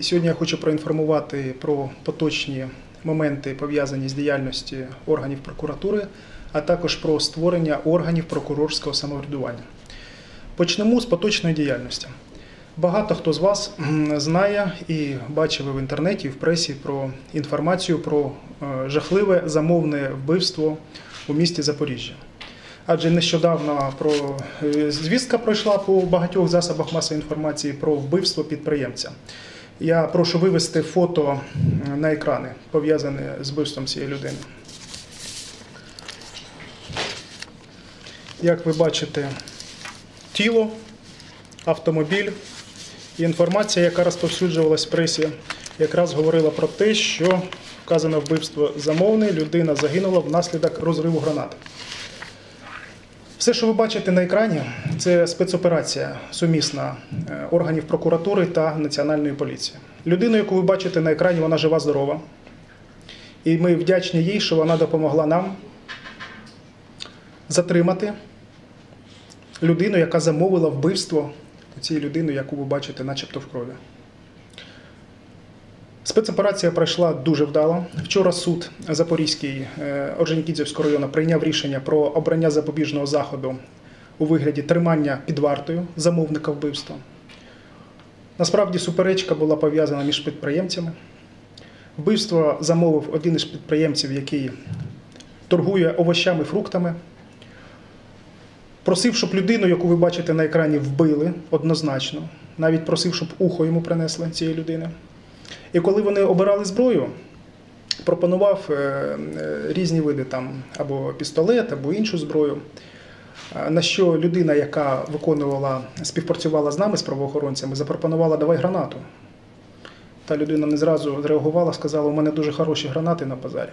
Сьогодні я хочу проінформувати про поточні моменти, пов'язані з діяльністю органів прокуратури, а також про створення органів прокурорського самоврядування. Почнемо з поточної діяльності. Багато хто з вас знає і бачив в інтернеті, в пресі про інформацію про е, жахливе замовне вбивство у місті Запоріжжя. Адже нещодавно про е, звістка пройшла по багатьох засобах масової інформації про вбивство підприємця. Я прошу вивести фото на екрани, пов'язане з вбивством цієї людини. Як ви бачите, тіло, автомобіль і інформація, яка розповсюджувалась в пресі, якраз говорила про те, що вказане вбивство замовне, людина загинула внаслідок розриву гранати. Все, що ви бачите на екрані, це спецоперація сумісна е, органів прокуратури та національної поліції. Людину, яку ви бачите на екрані, вона жива, здорова. І ми вдячні їй, що вона допомогла нам затримати людину, яка замовила вбивство цієї людини, яку ви бачите, начебто в крові. Спецоперація пройшла дуже вдало. Вчора суд Запорізький е, Орджонікідзевського району прийняв рішення про обрання запобіжного заходу у вигляді тримання під вартою замовника вбивства. Насправді суперечка була пов'язана між підприємцями. Вбивство замовив один із підприємців, який торгує овощами, фруктами. Просив, щоб людину, яку ви бачите на екрані, вбили однозначно. Навіть просив, щоб ухо йому принесли цієї людини. І коли вони обирали зброю, пропонував е, е, різні види там або пістолет, або іншу зброю. На що людина, яка виконувала, співпрацювала з нами, з правоохоронцями, запропонувала давай гранату. Та людина не зразу зреагувала, сказала, у мене дуже хороші гранати на базарі.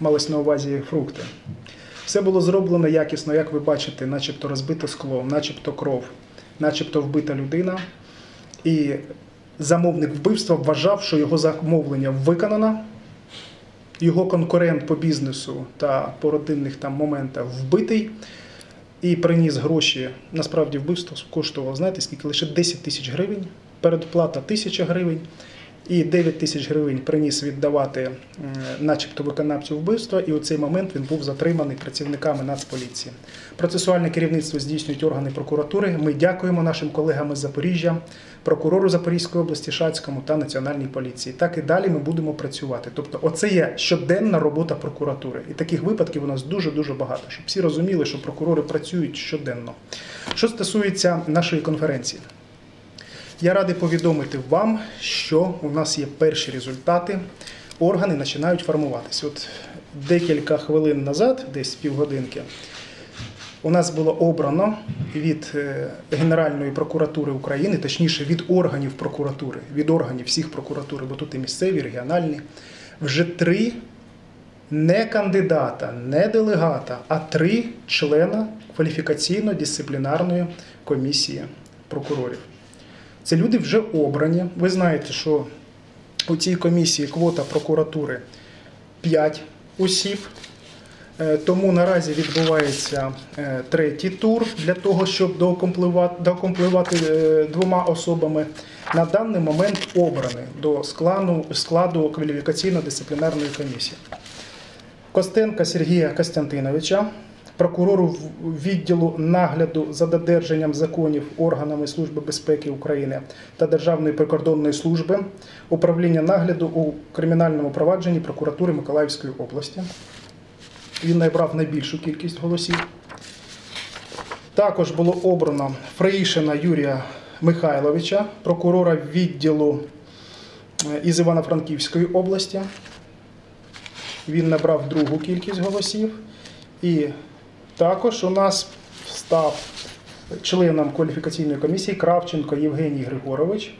Малось на увазі фрукти. Все було зроблено якісно, як ви бачите, начебто розбите скло, начебто кров, начебто вбита людина. І замовник вбивства вважав, що його замовлення виконано, його конкурент по бізнесу та по родинних там моментах вбитий і приніс гроші. Насправді вбивство коштувало, знаєте, скільки лише 10 тисяч гривень, передплата 1000 гривень. І 9 тисяч гривень приніс віддавати, начебто, виконавцю вбивства, і у цей момент він був затриманий працівниками Нацполіції. Процесуальне керівництво здійснюють органи прокуратури. Ми дякуємо нашим колегам із Запоріжжя, прокурору Запорізької області Шацькому та Національній поліції. Так і далі ми будемо працювати. Тобто, оце є щоденна робота прокуратури. І таких випадків у нас дуже дуже багато, щоб всі розуміли, що прокурори працюють щоденно. Що стосується нашої конференції. Я радий повідомити вам, що у нас є перші результати. Органи починають формуватися. От декілька хвилин назад, десь півгодинки, у нас було обрано від е, Генеральної прокуратури України, точніше від органів прокуратури, від органів всіх прокуратур, бо тут і місцеві, і регіональні, вже три не кандидата, не делегата, а три члена кваліфікаційно-дисциплінарної комісії прокурорів. Це люди вже обрані. Ви знаєте, що у цій комісії квота прокуратури 5 осіб. Е, Тому наразі відбувається е, третій тур для того, щоб доукомплектувати е, двома особами. На даний момент обрані до складу, складу кваліфікаційно-дисциплінарної комісії. Костенка Сергія Костянтиновича, прокурору відділу нагляду за додержанням законів органами Служби безпеки України та Державної прикордонної служби, управління нагляду у кримінальному провадженні прокуратури Миколаївської області. Він набрав найбільшу кількість голосів. Також було обрано Фреїшина Юрія Михайловича, прокурора відділу е, із Івано-Франківської області. Він набрав другу кількість голосів. І також у нас став членом кваліфікаційної комісії Кравченко Євгеній Григорович,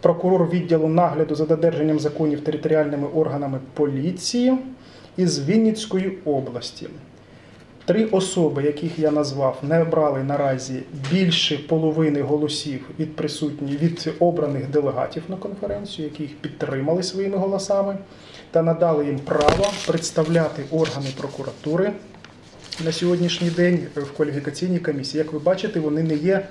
прокурор відділу нагляду за додержанням законів територіальними органами поліції із Вінницької області. Три особи, яких я назвав, не брали наразі більше половини голосів від присутніх від обраних делегатів на конференцію, які їх підтримали своїми голосами та надали їм право представляти органи прокуратури на сьогоднішній день в кваліфікаційній комісії. Як ви бачите, вони не є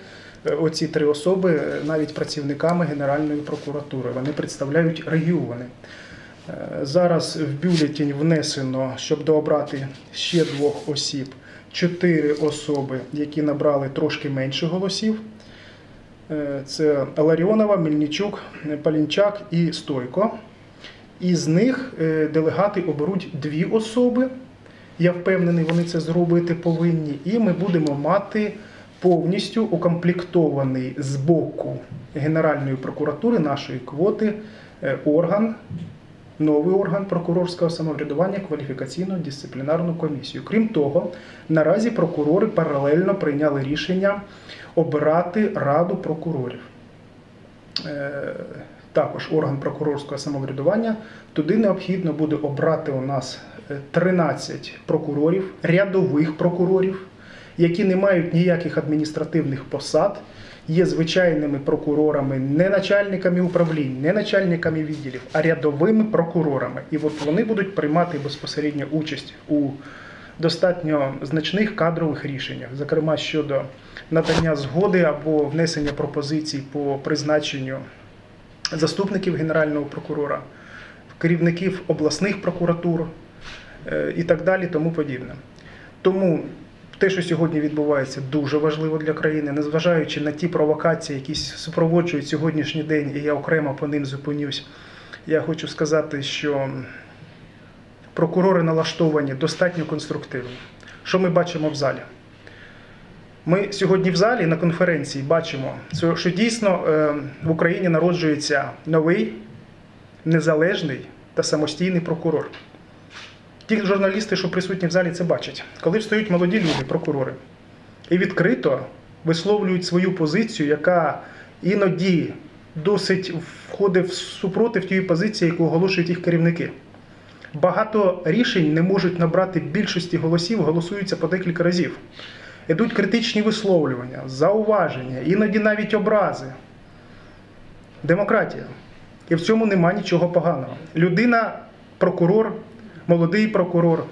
е, оці три особи е, навіть працівниками Генеральної прокуратури. Вони представляють регіони. Е, Зараз в бюлетень внесено, щоб дообрати ще двох осіб, чотири особи, які набрали трошки менше голосів. Це Ларіонова, Мельничук, Палінчак і Стойко. Із них делегати оберуть дві особи. Я впевнений, вони це зробити повинні. І ми будемо мати повністю укомплектований з боку Генеральної прокуратури нашої квоти е, орган, новий орган прокурорського самоврядування кваліфікаційну дисциплінарну комісію. Крім того, наразі прокурори паралельно прийняли рішення обирати раду прокурорів. Е, Також орган прокурорського самоврядування. Туди необхідно буде обрати у нас 13 прокурорів, рядових прокурорів, які не мають ніяких адміністративних посад, є звичайними прокурорами, не начальниками управлінь, не начальниками відділів, а рядовими прокурорами. І от вони будуть приймати безпосередньо участь у достатньо значних кадрових рішеннях, зокрема щодо надання згоди або внесення пропозицій по призначенню заступників генерального прокурора, керівників обласних прокуратур і так далі, тому подібне. Тому те, що сьогодні відбувається, дуже важливо для країни, незважаючи на ті провокації, які супроводжують сьогоднішній день, і я окремо по ним зупинюсь. Я хочу сказати, що прокурори налаштовані достатньо конструктивно. Що ми бачимо в залі? Ми сьогодні в залі на конференції бачимо, що що дійсно е, в Україні народжується новий, незалежний та самостійний прокурор. Ті журналісти, що присутні в залі, це бачать. Коли встають молоді люди, прокурори, і відкрито висловлюють свою позицію, яка іноді досить входить в супротив тієї позиції, яку оголошують їх керівники. Багато рішень не можуть набрати більшості голосів, голосуються по декілька разів. Ідуть критичні висловлювання, зауваження, іноді навіть образи. Демократія. І в цьому нема нічого поганого. Людина, прокурор, молодий прокурор,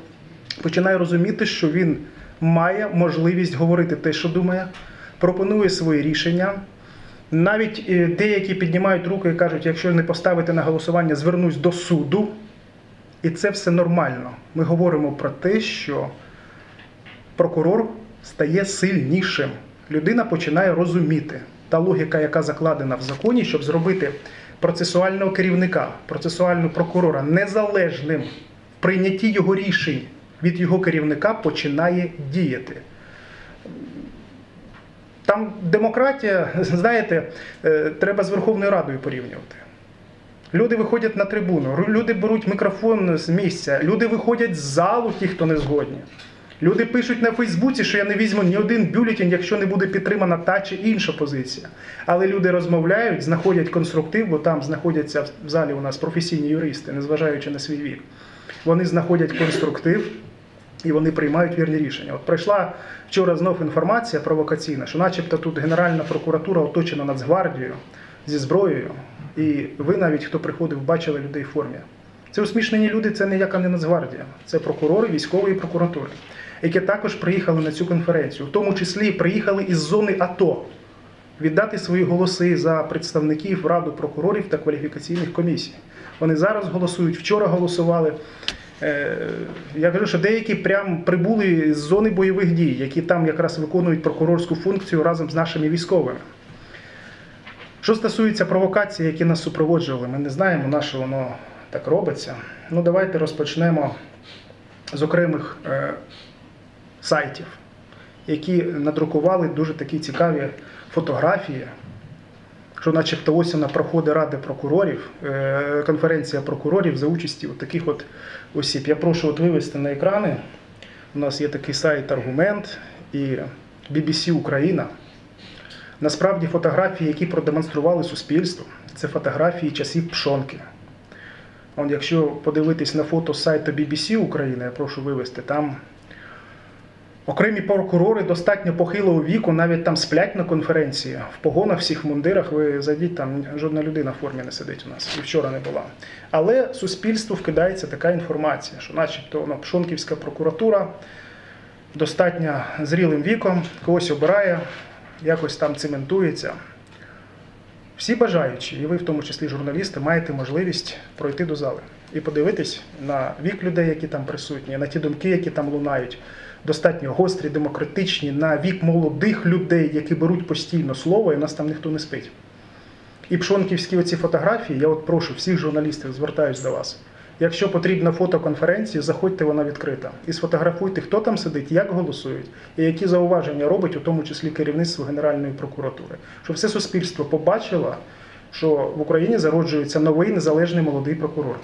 починає розуміти, що він має можливість говорити те, що думає, пропонує свої рішення. Навіть е, деякі піднімають руки і кажуть, якщо не поставити на голосування, звернусь до суду. І це все нормально. Ми говоримо про те, що прокурор стає сильнішим. Людина починає розуміти та логіка, яка закладена в законі, щоб зробити процесуального керівника, процесуального прокурора незалежним прийнятті його рішень від його керівника починає діяти. Там демократія, знаєте, е, треба з Верховною Радою порівнювати. Люди виходять на трибуну, люди беруть мікрофон з місця, люди виходять з залу, ті, хто не згодні. Люди пишуть на Фейсбуці, що я не візьму ні один бюлетень, якщо не буде підтримана та чи інша позиція. Але люди розмовляють, знаходять конструктив, бо там знаходяться в залі у нас професійні юристи, незважаючи на свій вік. Вони знаходять конструктив і вони приймають вірні рішення. От прийшла вчора знов інформація провокаційна, що начебто тут Генеральна прокуратура оточена Нацгвардією зі зброєю, і ви навіть, хто приходив, бачили людей в формі. Це усмішнені люди, це ніяка не Нацгвардія, це прокурори військової прокуратури, які також приїхали на цю конференцію, в тому числі приїхали із зони АТО віддати свої голоси за представників Раду прокурорів та кваліфікаційних комісій. Вони зараз голосують, вчора голосували. Е, Я кажу, що деякі прям прибули з зони бойових дій, які там якраз виконують прокурорську функцію разом з нашими військовими. Що стосується провокацій, які нас супроводжували, ми не знаємо, на що воно так робиться. Ну, давайте розпочнемо з окремих е, сайтів, які надрукували дуже такі цікаві фотографії, що начебто ось вона проходить Ради прокурорів, е, конференція прокурорів за участі от таких от осіб. Я прошу от вивести на екрани. У нас є такий сайт Аргумент і BBC Україна. Насправді фотографії, які продемонстрували суспільству, це фотографії часів пшонки. Он, якщо подивитись на фото з сайту BBC України, я прошу вивести, там окремі прокурори достатньо похилого віку, навіть там сплять на конференції, в погонах всіх мундирах, ви зайдіть, там жодна людина в формі не сидить у нас, і вчора не була. Але суспільству вкидається така інформація, що начебто ну, Пшонківська прокуратура достатньо зрілим віком когось обирає якось там цементується. Всі бажаючі, і ви, в тому числі журналісти, маєте можливість пройти до зали і подивитись на вік людей, які там присутні, на ті думки, які там лунають, достатньо гострі, демократичні, на вік молодих людей, які беруть постійно слово, і нас там ніхто не спить. І пшонківські оці фотографії, я от прошу всіх журналістів, звертаюсь до вас. Якщо потрібна фотоконференція, заходьте, вона відкрита. І сфотографуйте, хто там сидить, як голосують, і які зауваження робить, у тому числі керівництво Генеральної прокуратури. Щоб все суспільство побачило, що в Україні зароджується новий незалежний молодий прокурор.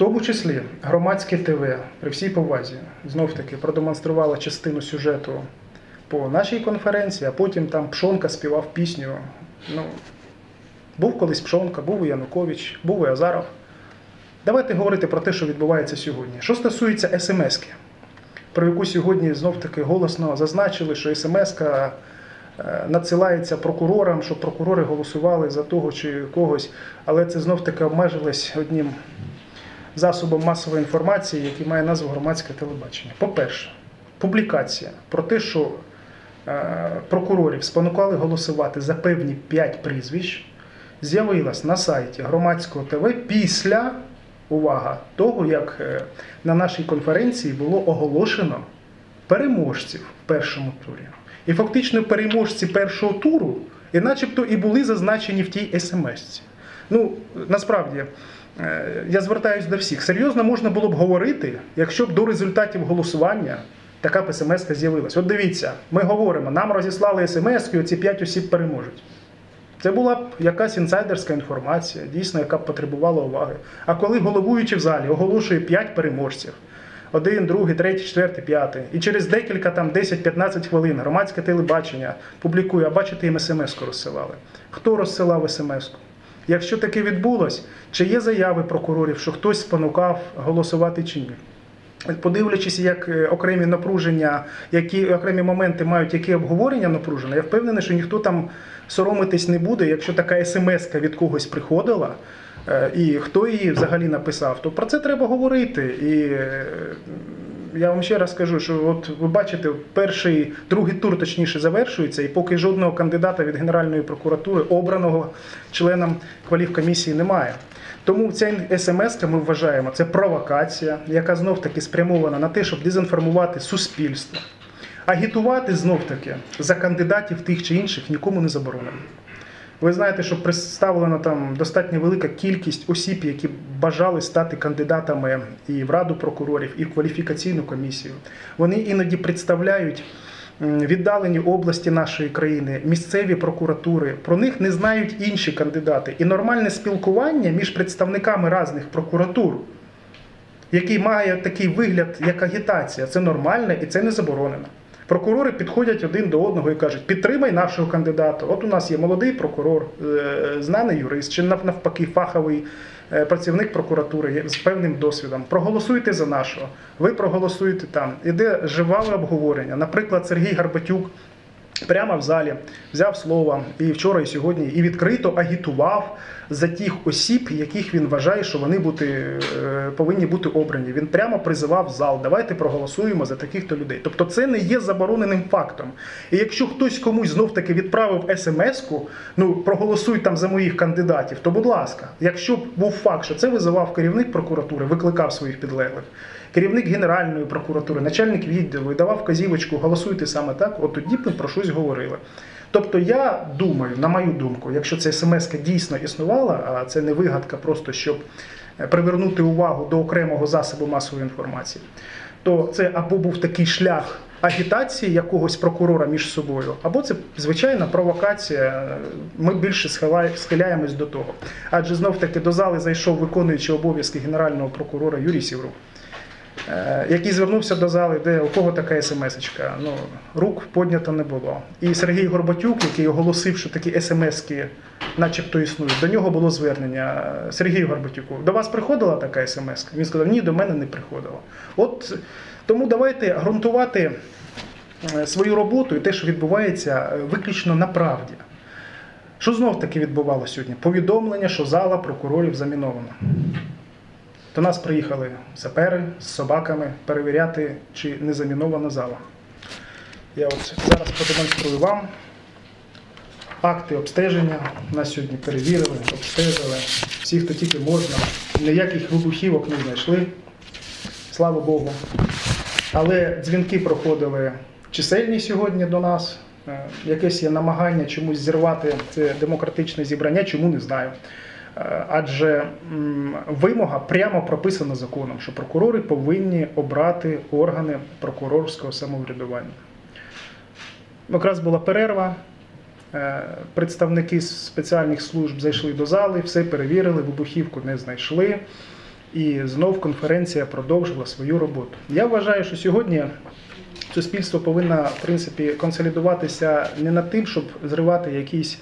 Тому числі громадське ТВ при всій повазі знов таки продемонструвало частину сюжету по нашій конференції, а потім там Пшонка співав пісню. Ну, був колись Пшонка, був і Янукович, був і Азаров. Давайте говорити про те, що відбувається сьогодні. Що стосується смс-ки, про яку сьогодні знов таки голосно зазначили, що смс-ка е, надсилається прокурорам, щоб прокурори голосували за того чи когось, але це знов таки обмежилось одним засобом масової інформації, який має назву громадське телебачення. По-перше, публікація про те, що е, прокурорів спонукали голосувати за певні 5 прізвищ, з'явилась на сайті громадського ТВ після увага того, як е, на нашій конференції було оголошено переможців в першому турі. І фактично переможці першого туру, і начебто і були зазначені в тій смс. Ну, насправді, я звертаюся до всіх. Серйозно можна було б говорити, якщо б до результатів голосування така б смс з'явилась. От дивіться, ми говоримо, нам розіслали смс, і оці 5 осіб переможуть. Це була б якась інсайдерська інформація, дійсно, яка б потребувала уваги. А коли головуючий в залі оголошує 5 переможців, один, другий, третій, четвертий, п'ятий, і через декілька там 10-15 хвилин громадське телебачення публікує, а бачите, їм смс-ку розсилали. Хто розсилав смс-ку? Якщо таке відбулось, чи є заяви прокурорів, що хтось спонукав голосувати чи ні? Подивлячись, як е, окремі напруження, які окремі моменти мають які обговорення напруження, я впевнений, що ніхто там соромитись не буде, якщо така смс від когось приходила, е, і хто її взагалі написав, то про це треба говорити. І е, я вам ще раз скажу, що от ви бачите, перший, другий тур точніше завершується, і поки жодного кандидата від Генеральної прокуратури, обраного членом кваліфкомісії, немає. Тому ця смс ми вважаємо це провокація, яка знов таки спрямована на те, щоб дезінформувати суспільство. Агітувати знов таки за кандидатів тих чи інших нікому не заборонено. Ви знаєте, що представлена там достатньо велика кількість осіб, які бажали стати кандидатами і в раду прокурорів, і в кваліфікаційну комісію. Вони іноді представляють віддалені області нашої країни, місцеві прокуратури. Про них не знають інші кандидати. І нормальне спілкування між представниками різних прокуратур, який має такий вигляд, як агітація, це нормально і це не заборонено. Прокурори підходять один до одного і кажуть, підтримай нашого кандидата. От у нас є молодий прокурор, е, знаний юрист, чи навпаки, фаховий е, працівник прокуратури з певним досвідом. Проголосуйте за нашого. Ви проголосуєте там. Іде живаве обговорення. Наприклад, Сергій Гарбатюк. Прямо в залі взяв слово і вчора, і сьогодні, і відкрито агітував за тих осіб, яких він вважає, що вони бути, е, повинні бути обрані. Він прямо призивав зал. Давайте проголосуємо за таких-то людей. Тобто, це не є забороненим фактом. І якщо хтось комусь знов таки відправив смс-ку, ну проголосуй там за моїх кандидатів, то будь ласка, якщо б був факт, що це визивав керівник прокуратури, викликав своїх підлеглих керівник Генеральної прокуратури, начальник відділу і давав вказівочку, голосуйте саме так, от тоді б про щось говорили. Тобто я думаю, на мою думку, якщо ця смс дійсно існувала, а це не вигадка, просто щоб е, привернути увагу до окремого засобу масової інформації, то це або був такий шлях агітації якогось прокурора між собою, або це звичайна провокація. Ми більше схиляємось до того. Адже знов таки до зали зайшов виконуючий обов'язки генерального прокурора Юрій Сіврук. Е, який звернувся до зали, де у кого така смс-очка. Ну, рук поднято не було. І Сергій Горбатюк, який оголосив, що такі смс-ки начебто існують, до нього було звернення. Сергію Горбатюку, до вас приходила така смс? Він сказав, ні, до мене не приходила. От тому давайте ґрунтувати е, свою роботу і те, що відбувається, е, виключно на правді. Що знов таки відбувалося сьогодні? Повідомлення, що зала прокурорів замінована. До нас приїхали сапери з собаками перевіряти, чи не замінована зала. Я от зараз продемонструю вам акти обстеження. Нас сьогодні перевірили, обстежили. Всі, хто тільки можна. Ніяких вибухівок не знайшли. Слава Богу. Але дзвінки проходили чисельні сьогодні до нас. Е, Якесь є намагання чомусь зірвати це демократичне зібрання, чому не знаю. Е, Адже вимога прямо прописана законом, що прокурори повинні обрати органи прокурорського самоврядування. Якраз була перерва. е, Представники спеціальних служб зайшли до зали, все перевірили, вибухівку не знайшли. І знов конференція продовжила свою роботу. Я вважаю, що сьогодні суспільство повинно в принципі консолідуватися не над тим, щоб зривати якісь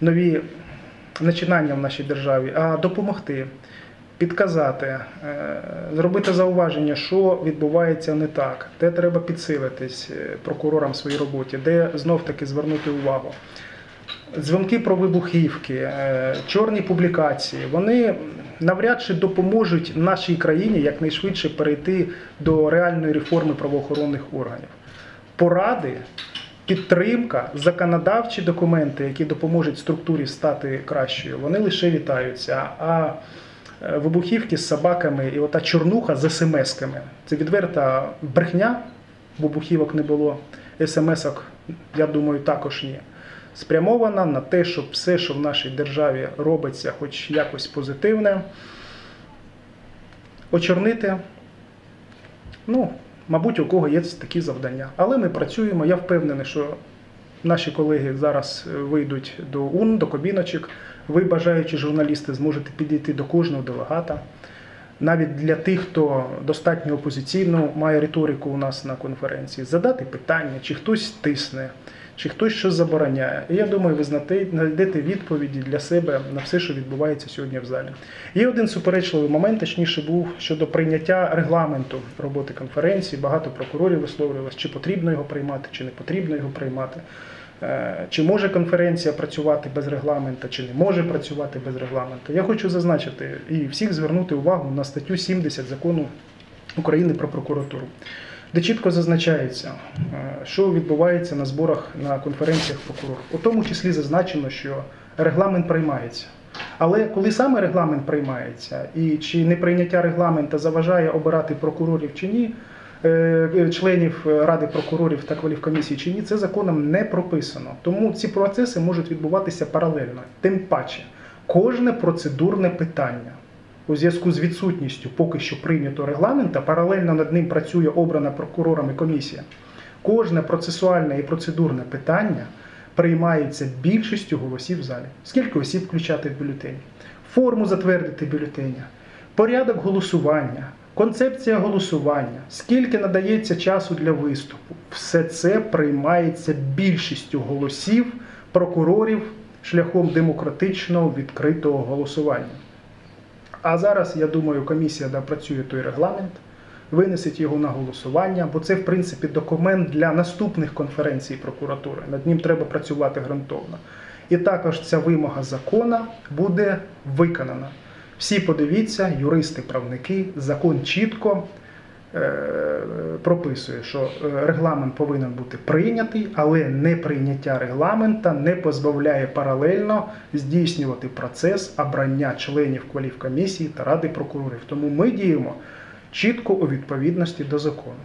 нові начинання в нашій державі, а допомогти, підказати, е, зробити зауваження, що відбувається не так, де треба підсилитись е, прокурорам в своїй роботі, де знов таки звернути увагу. Дзвінки про вибухівки, е, чорні публікації, вони навряд чи допоможуть нашій країні якнайшвидше перейти до реальної реформи правоохоронних органів. Поради, підтримка, законодавчі документи, які допоможуть структурі стати кращою, вони лише вітаються. А е, вибухівки з собаками і ота чорнуха з смс-ками це відверта брехня. Вибухівок не було, смс-ок, я думаю, також ні спрямована на те, щоб все, що в нашій державі робиться, хоч якось позитивне, очорнити. Ну, мабуть, у кого є такі завдання. Але ми працюємо. Я впевнений, що наші колеги зараз вийдуть до УН, до кабіночок. Ви, бажаючі журналісти, зможете підійти до кожного делегата. Навіть для тих, хто достатньо опозиційно має риторику у нас на конференції, задати питання, чи хтось тисне, чи хтось щось забороняє. І я думаю, ви знайдете відповіді для себе на все, що відбувається сьогодні в залі. Є один суперечливий момент, точніше був щодо прийняття регламенту роботи конференції. Багато прокурорів висловлювалося, чи потрібно його приймати, чи не потрібно його приймати. Е, Чи може конференція працювати без регламента, чи не може працювати без регламенту? Я хочу зазначити і всіх звернути увагу на статтю 70 закону України про прокуратуру, де чітко зазначається, е, що відбувається на зборах на конференціях прокурорів. У тому числі зазначено, що регламент приймається. Але коли саме регламент приймається, і чи не прийняття регламента заважає обирати прокурорів чи ні, е, членів Ради прокурорів та кваліфкомісії чи ні, це законом не прописано. Тому ці процеси можуть відбуватися паралельно. Тим паче, кожне процедурне питання у зв'язку з відсутністю поки що прийнятого регламента, паралельно над ним працює обрана прокурорами комісія. Кожне процесуальне і процедурне питання приймається більшістю голосів в залі. Скільки осіб включати в бюлетені? Форму затвердити бюлетеня, порядок голосування, концепція голосування, скільки надається часу для виступу. Все це приймається більшістю голосів прокурорів шляхом демократичного відкритого голосування. А зараз, я думаю, комісія допрацює той регламент, винесить його на голосування, бо це, в принципі, документ для наступних конференцій прокуратури. Над ним треба працювати ґрунтовно. І також ця вимога закона буде виконана. Всі подивіться, юристи, правники, закон чітко прописує, що е, регламент повинен бути прийнятий, але неприйняття регламента не позбавляє паралельно здійснювати процес обрання членів кваліфкомісії та ради прокурорів. Тому ми діємо чітко у відповідності до закону.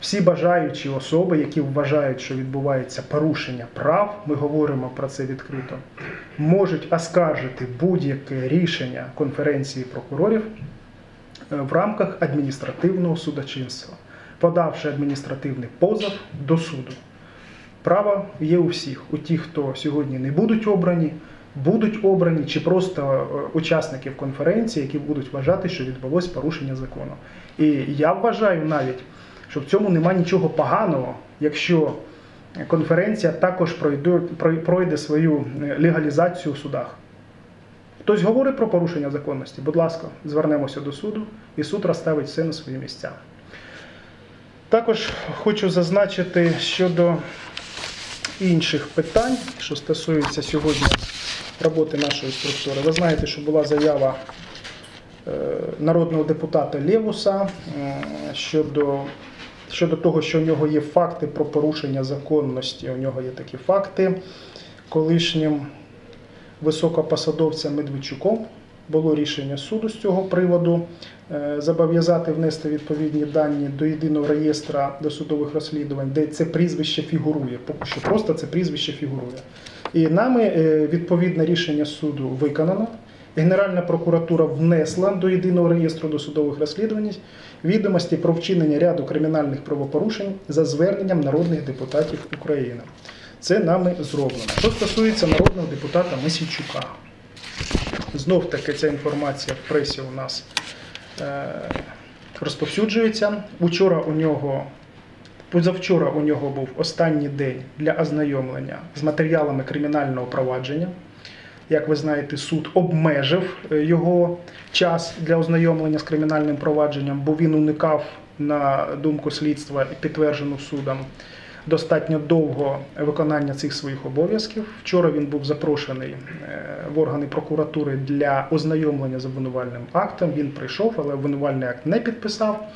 Всі бажаючі особи, які вважають, що відбувається порушення прав, ми говоримо про це відкрито, можуть оскаржити будь-яке рішення конференції прокурорів е, в рамках адміністративного судочинства, подавши адміністративний позов до суду. Право є у всіх, у тих, хто сьогодні не будуть обрані, будуть обрані, чи просто е, учасників конференції, які будуть вважати, що відбулось порушення закону. І я вважаю навіть, що в цьому нема нічого поганого, якщо конференція також пройде, пройде свою е, легалізацію у судах. Хтось говорить про порушення законності, будь ласка, звернемося до суду, і суд розставить все на свої місця. Також хочу зазначити щодо інших питань, що стосуються сьогодні роботи нашої структури. Ви знаєте, що була заява е, народного депутата Лєвуса е, щодо щодо того, що у нього є факти про порушення законності. У нього є такі факти. Колишнім високопосадовцям Медведчуком було рішення суду з цього приводу е, зобов'язати внести відповідні дані до єдиного реєстра досудових розслідувань, де це прізвище фігурує. Поки що просто це прізвище фігурує. І нами е, відповідне рішення суду виконано. Генеральна прокуратура внесла до єдиного реєстру досудових розслідувань відомості про вчинення ряду кримінальних правопорушень за зверненням народних депутатів України. Це нами зроблено. Що стосується народного депутата Мисійчука, знов таки ця інформація в пресі у нас е, розповсюджується. Учора у нього, позавчора у нього був останній день для ознайомлення з матеріалами кримінального провадження. Як ви знаєте, суд обмежив е, його час для ознайомлення з кримінальним провадженням, бо він уникав, на думку слідства, підтверджену судом, достатньо довго виконання цих своїх обов'язків. Вчора він був запрошений е, в органи прокуратури для ознайомлення з обвинувальним актом. Він прийшов, але обвинувальний акт не підписав.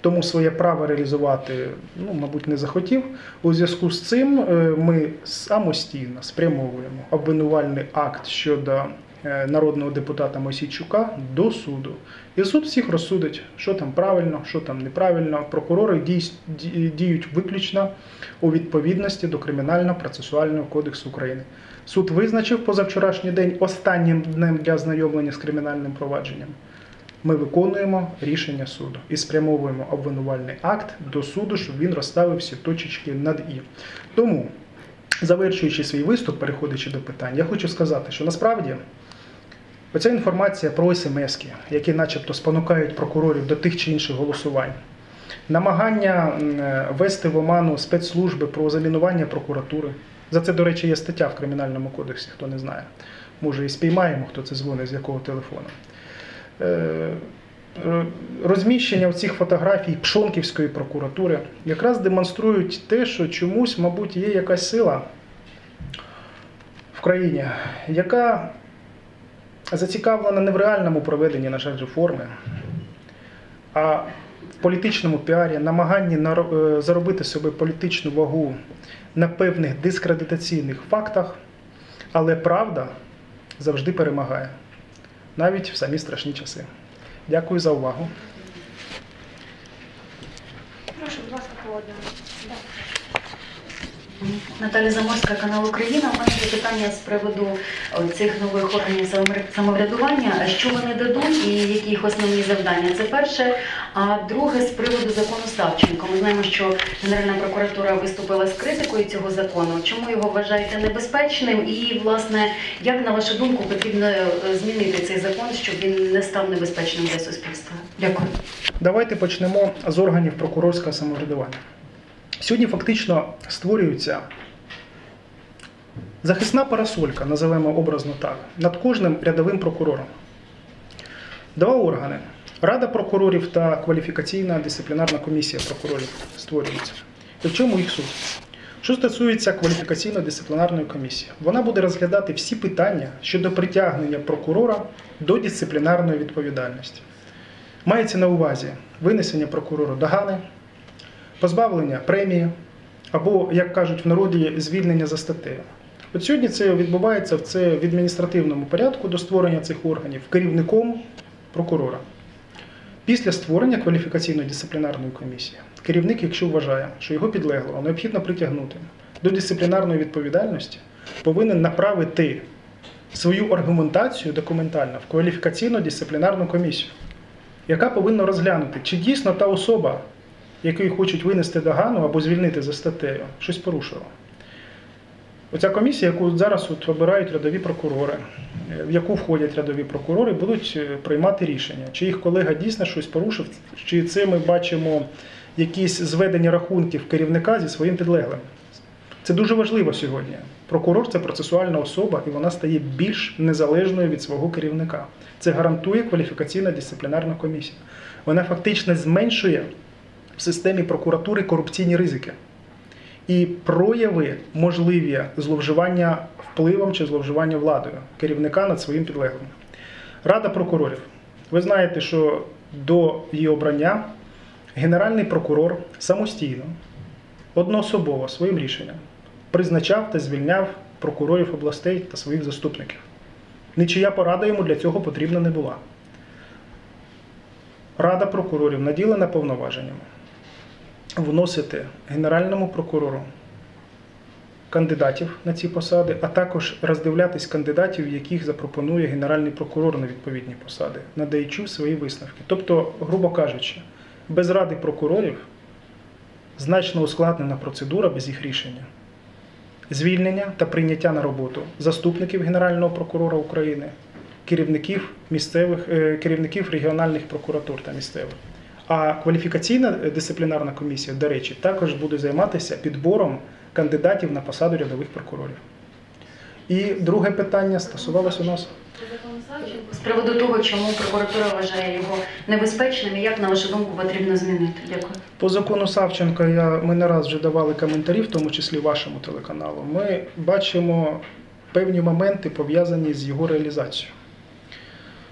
Тому своє право реалізувати, ну, мабуть, не захотів. У зв'язку з цим е, ми самостійно спрямовуємо обвинувальний акт щодо народного депутата Мосійчука до суду. І суд всіх розсудить, що там правильно, що там неправильно. Прокурори діють виключно у відповідності до Кримінально-процесуального кодексу України. Суд визначив позавчорашній день останнім днем для ознайомлення з кримінальним провадженням ми виконуємо рішення суду і спрямовуємо обвинувальний акт до суду, щоб він розставив всі точечки над і. Тому, завершуючи свій виступ, переходячи до питань, я хочу сказати, що насправді оця інформація про СМС, які начебто спонукають прокурорів до тих чи інших голосувань. Намагання вести в оману спецслужби про замінування прокуратури. За це, до речі, є стаття в Кримінальному кодексі, хто не знає. Може, і спіймаємо, хто це дзвонить, з якого телефону. Е, Розміщення цих фотографій Пшонківської прокуратури якраз демонструють те, що чомусь, мабуть, є якась сила в країні, яка зацікавлена не в реальному проведенні, на жаль, реформи, а в політичному піарі, намаганні е, заробити собі політичну вагу на певних дискредитаційних фактах, але правда завжди перемагає навіть в самі страшні часи. Дякую за увагу. Прошу, будь ласка, по одному. Наталя Заморська, канал Україна. У мене питання з приводу цих нових органів самоврядування. Що вони дадуть і які їх основні завдання? Це перше. А друге з приводу закону Савченко. Ми знаємо, що Генеральна прокуратура виступила з критикою цього закону. Чому його вважаєте небезпечним? І, власне, як на вашу думку потрібно е, змінити цей закон, щоб він не став небезпечним для суспільства? Дякую. Давайте почнемо з органів прокурорського самоврядування. Сьогодні фактично створюється захисна парасолька, називаємо образно так, над кожним рядовим прокурором. Два органи. Рада прокурорів та кваліфікаційна дисциплінарна комісія прокурорів створюються. І в чому їх суть? Що стосується кваліфікаційно-дисциплінарної комісії, вона буде розглядати всі питання щодо притягнення прокурора до дисциплінарної відповідальності. Мається на увазі винесення прокурору догани, позбавлення премії або, як кажуть в народі, звільнення за статтею. От сьогодні це відбувається в це в адміністративному порядку до створення цих органів керівником прокурора. Після створення кваліфікаційно-дисциплінарної комісії керівник, якщо вважає, що його підлеглого необхідно притягнути до дисциплінарної відповідальності, повинен направити свою аргументацію документально в кваліфікаційно-дисциплінарну комісію, яка повинна розглянути, чи дійсно та особа, якої хочуть винести догану або звільнити за статтею, щось порушила. Оця комісія, яку зараз от обирають рядові прокурори, е, в яку входять рядові прокурори, будуть е, приймати рішення, чи їх колега дійсно щось порушив, чи це ми бачимо якісь зведення рахунків керівника зі своїм підлеглим. Це дуже важливо сьогодні. Прокурор це процесуальна особа, і вона стає більш незалежною від свого керівника. Це гарантує кваліфікаційна дисциплінарна комісія. Вона фактично зменшує в системі прокуратури корупційні ризики і прояви можливі зловживання впливом чи зловживання владою керівника над своїм підлеглим. Рада прокурорів. Ви знаєте, що до її обрання Генеральний прокурор самостійно, одноособово своїм рішенням призначав та звільняв прокурорів областей та своїх заступників. Нічия порада йому для цього потрібна не була. Рада прокурорів наділена повноваженнями вносити Генеральному прокурору кандидатів на ці посади, а також роздивлятись кандидатів, яких запропонує Генеральний прокурор на відповідні посади, надаючи свої висновки. Тобто, грубо кажучи, без ради прокурорів значно ускладнена процедура без їх рішення. Звільнення та прийняття на роботу заступників Генерального прокурора України, керівників місцевих е, керівників регіональних прокуратур та місцевих. А кваліфікаційна е, дисциплінарна комісія, до речі, також буде займатися підбором кандидатів на посаду рядових прокурорів. І друге питання стосувалося у нас. З приводу того, чому прокуратура вважає його небезпечним і як, на вашу думку, потрібно змінити? Дякую. По закону Савченка я, ми не раз вже давали коментарі, в тому числі вашому телеканалу. Ми бачимо певні моменти, пов'язані з його реалізацією.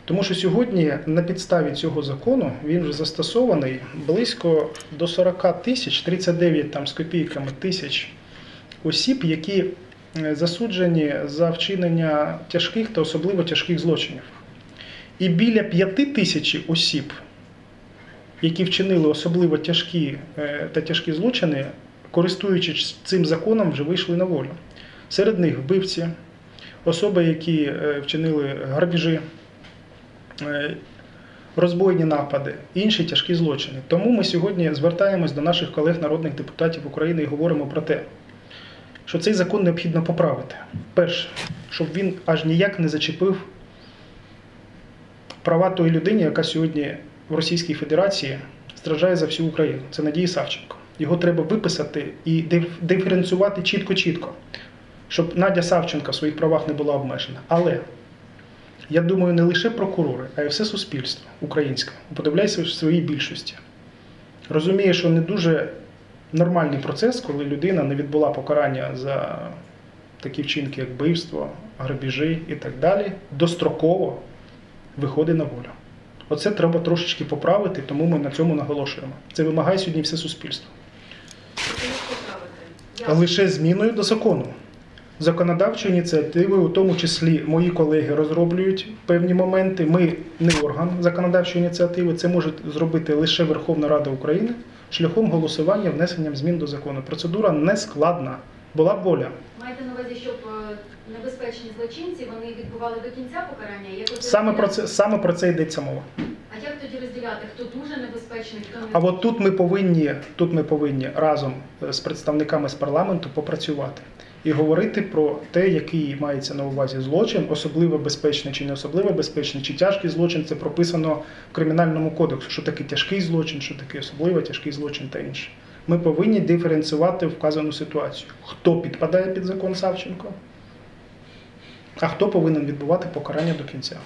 Тому що сьогодні на підставі цього закону він вже застосований близько до 40 тисяч, 39 там з копійками тисяч осіб, які е, засуджені за вчинення тяжких та особливо тяжких злочинів. І біля 5 тисяч осіб, які вчинили особливо тяжкі е, та тяжкі злочини, користуючись цим законом, вже вийшли на волю. Серед них вбивці, особи, які е, вчинили грабіжі, розбойні напади, інші тяжкі злочини. Тому ми сьогодні звертаємось до наших колег народних депутатів України і говоримо про те, що цей закон необхідно поправити. Перше, щоб він аж ніяк не зачепив права тої людини, яка сьогодні в Російській Федерації страждає за всю Україну. Це Надія Савченко. Його треба виписати і диф- диференціювати чітко-чітко, щоб Надя Савченко в своїх правах не була обмежена. Але я думаю, не лише прокурори, а й все суспільство українське уподобляється в своїй більшості. Розуміє, що не дуже нормальний процес, коли людина не відбула покарання за такі вчинки, як вбивство, грабіжі і так далі, достроково виходить на волю. Оце треба трошечки поправити, тому ми на цьому наголошуємо. Це вимагає сьогодні все суспільство. А лише зміною до закону. Законодавчі ініціативи, у тому числі мої колеги розроблюють певні моменти. Ми не орган законодавчої ініціативи. Це може зробити лише Верховна Рада України шляхом голосування внесенням змін до закону. Процедура не складна. Була б воля. Маєте на увазі, щоб е, небезпечні злочинці вони відбували до кінця покарання? Як от Саме про це саме про це йдеться мова. А як тоді розділяти, хто дуже небезпечний, хто не А от тут ми повинні, тут ми повинні разом е, з представниками з парламенту попрацювати і говорити про те, який мається на увазі злочин, особливо безпечний чи не особливо безпечний, чи тяжкий злочин. Це прописано в кримінальному кодексі, що таке тяжкий злочин, що таке особливо тяжкий злочин та інше. Ми повинні диференціювати вказану ситуацію. Хто підпадає під закон Савченко, а хто повинен відбувати покарання до кінця.